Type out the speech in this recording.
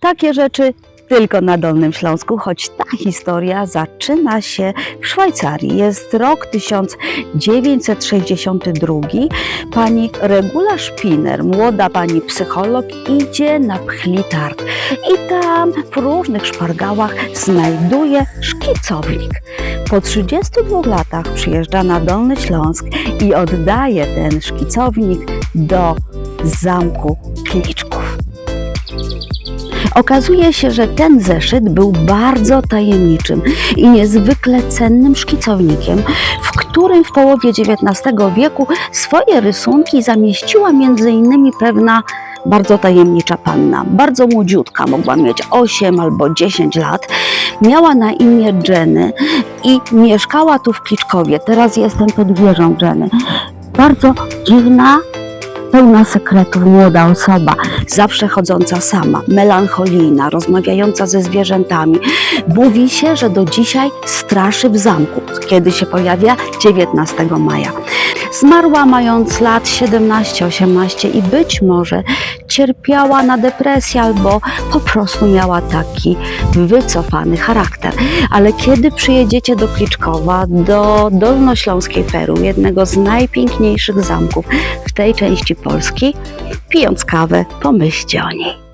Takie rzeczy tylko na Dolnym Śląsku, choć ta historia zaczyna się w Szwajcarii. Jest rok 1962. Pani Regula Szpiner, młoda pani psycholog, idzie na pchli targ i tam w różnych szpargałach znajduje szkicownik. Po 32 latach przyjeżdża na Dolny Śląsk i oddaje ten szkicownik do zamku Kliczków. Okazuje się, że ten zeszyt był bardzo tajemniczym i niezwykle cennym szkicownikiem, w którym w połowie XIX wieku swoje rysunki zamieściła m.in. pewna bardzo tajemnicza panna. Bardzo młodziutka, mogła mieć 8 albo 10 lat. Miała na imię Jenny i mieszkała tu w Kliczkowie. Teraz jestem pod wieżą Jenny. Bardzo dziwna, pełna sekretów młoda osoba, zawsze chodząca sama, melancholijna, rozmawiająca ze zwierzętami. Mówi się, że do dzisiaj straszy w zamku, kiedy się pojawia 19 maja. Zmarła mając lat 17-18 i być może cierpiała na depresję albo po prostu miała taki wycofany charakter. Ale kiedy przyjedziecie do Kliczkowa, do Dolnośląskiej Peru, jednego z najpiękniejszych zamków w tej części Polski, pijąc kawę, pomyślcie o niej.